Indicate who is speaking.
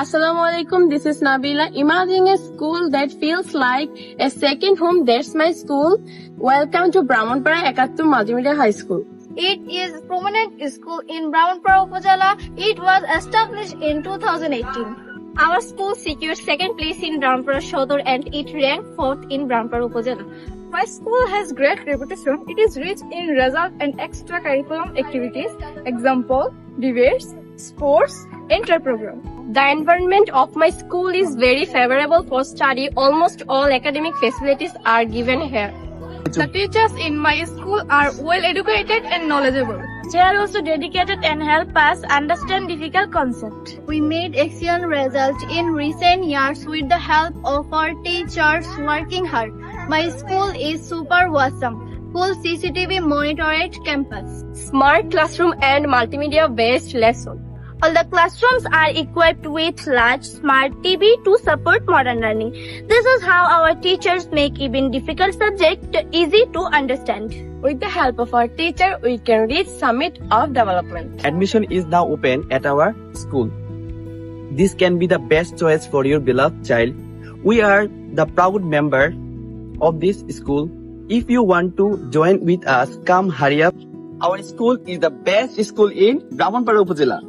Speaker 1: Assalamu alaikum, this is Nabila. Imagine a school that feels like a second home. That's my school. Welcome to Brahmanpara Ekattu Multimedia High School.
Speaker 2: It is prominent school in Brahmanpura Upazila. It was established in 2018. Our school secured second place in Brahmanpura Shodor and it ranked fourth in Brahmanpura Upazila.
Speaker 3: My school has great reputation. It is rich in result and extracurriculum activities. Example, debates, sports, inter-program.
Speaker 1: The environment of my school is very favorable for study. Almost all academic facilities are given here.
Speaker 3: The teachers in my school are well educated and knowledgeable.
Speaker 2: They are also dedicated and help us understand difficult concepts. We made excellent results in recent years with the help of our teachers working hard. My school is super awesome. Full CCTV monitored campus.
Speaker 1: Smart classroom and multimedia based lesson.
Speaker 2: All the classrooms are equipped with large smart TV to support modern learning. This is how our teachers make even difficult subject easy to understand.
Speaker 1: With the help of our teacher, we can reach summit of development.
Speaker 4: Admission is now open at our school. This can be the best choice for your beloved child. We are the proud member of this school. If you want to join with us, come hurry up. Our school is the best school in Brahmanpara Upazila.